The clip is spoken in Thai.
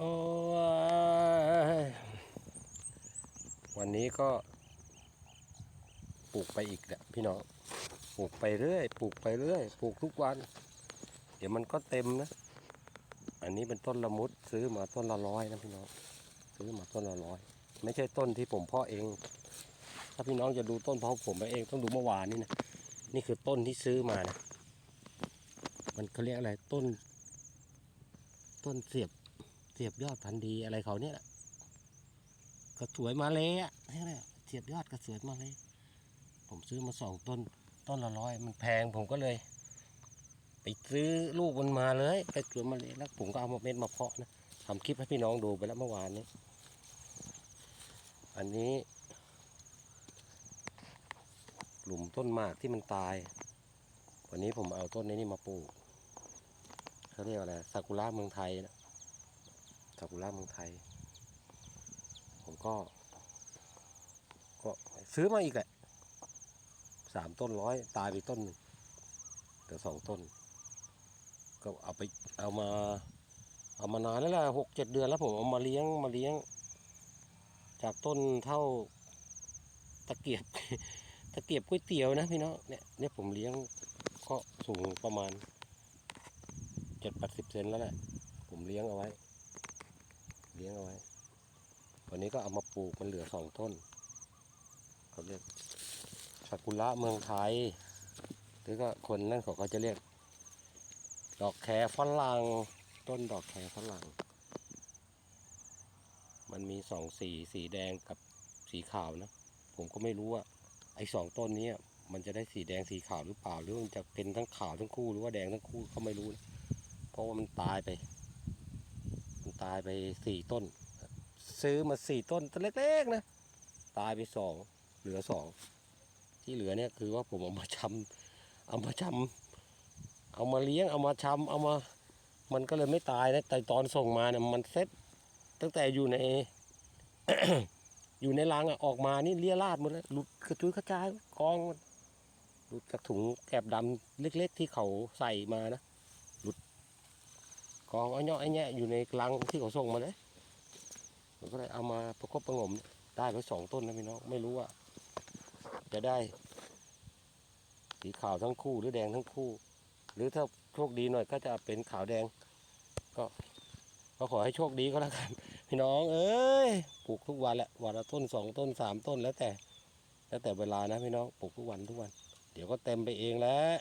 โอ้ยวันนี้ก็ปลูกไปอีกแหละพี่น้องปลูกไปเรื่อยปลูกไปเรื่อยปลูกทุกวัน เดี๋ยวมันก็เต็มนะ อันนี้เป็นต้นละมุดซื้อมาต้นละร้อยนะพี่น้องซื้อมาต้นละร้อยไม่ใช่ต้นที่ผมเพาะเอง ถ้าพี่น้องจะดูต้นเพาะผมเองต้องดูเมื่อวานนี่นะนี่คือต้นที่ซื้อมานะมันเขาเรียกอะไรต้น ต้นเสียบ เสียบยอดพันธุ์ดีอะไรเขาเนี่ยกระสวยมาเลยอะนี่แหละเสียบยอดกระสวยมาเลย ผมซื้อมาสองต้น ต้นละร้อยมันแพงผมก็เลย ไปซื้อลูกมันมาเลยกระสวยมาเลยแล้วผมก็เอามาเม็ดมาเพาะนะทำคลิปให้พี่น้องดูไปแล้วเมื่อวานนี้ อันนี้ หลุมต้นหมากที่มันตาย วันนี้ผมเอาต้นนี้นี่มาปลูกเขาเรียกอะไรซากุระเมืองไทยนะ ซากุระเมืองไทย ผมก็ ก็ซื้อมาอีกแหละสามต้นร้อยตายไปต้นหนึ่งเหลือสองต้น ก็เอาไปเอามา เอามานานแล้วแหละหกเจ็ดเดือนแล้วผมเอามาเลี้ยงมาเลี้ยง จากต้นเท่าตะเกียบตะเกียบก๋วยเตี๋ยวนะพี่น้องเนี่ยเนี่ยผมเลี้ยงก็สูงประมาณเจ็ดแปดสิบเซนแล้วแหละผมเลี้ยงเอาไว้ เลี้ยงเอาไว้วันนี้ก็เอามาปลูกมันเหลือสองต้นเขาเรียกซากุระเมืองไทยหรือก็คนนั่นเขาก็จะเรียก ดอกแคฝรั่งต้นดอกแคฝรั่งมันมีสองสีสีแดงกับสีขาวนะ ผมก็ไม่รู้ว่า ไอ้สองต้นนี้มันจะได้สีแดงสีขาวหรือเปล่า หรือมันจะเป็นทั้งขาวทั้งคู่หรือว่าแดงทั้งคู่ก็ไม่รู้นะเพราะว่ามันตายไป ตายไปสี่ต้น ซื้อมาสี่ต้นต้นเล็กๆนะ ตายไปสองเหลือสองที่เหลือเนี่ยคือว่าผมเอามาชำเอามาชำเอามาเลี้ยงเอามาชำเอามา มันก็เลยไม่ตายนะแต่ตอนส่งมาเนี่ยมันเซ็ตตั้งแต่อยู่ใน อยู่ในรังอะออกมานี่เลี่ยราดหมดเลยหลุดกระจุยกระจายกองหลุดจากถุงแกบดำเล็ก ๆ ที่เขาใส่มานะ กองอ้อยเนาะไอ้แง่อยู่ในรังที่เขาส่งมาเลยผมก็เลยเอามาประกบประงมได้ไปสองต้นนะพี่น้องไม่รู้ว่า จะได้ สีขาวทั้งคู่หรือแดงทั้งคู่ หรือถ้าโชคดีหน่อยก็จะเป็นขาวแดง ก็ก็ขอให้โชคดีก็แล้วกัน พี่น้อง เอ้ยปลูกทุกวันแหละวันละต้นสองต้นสามต้นแล้วแต่ แล้วแต่เวลานะพี่น้องปลูกทุกวันทุกวัน เดี๋ยวก็เต็มไปเองแล้ว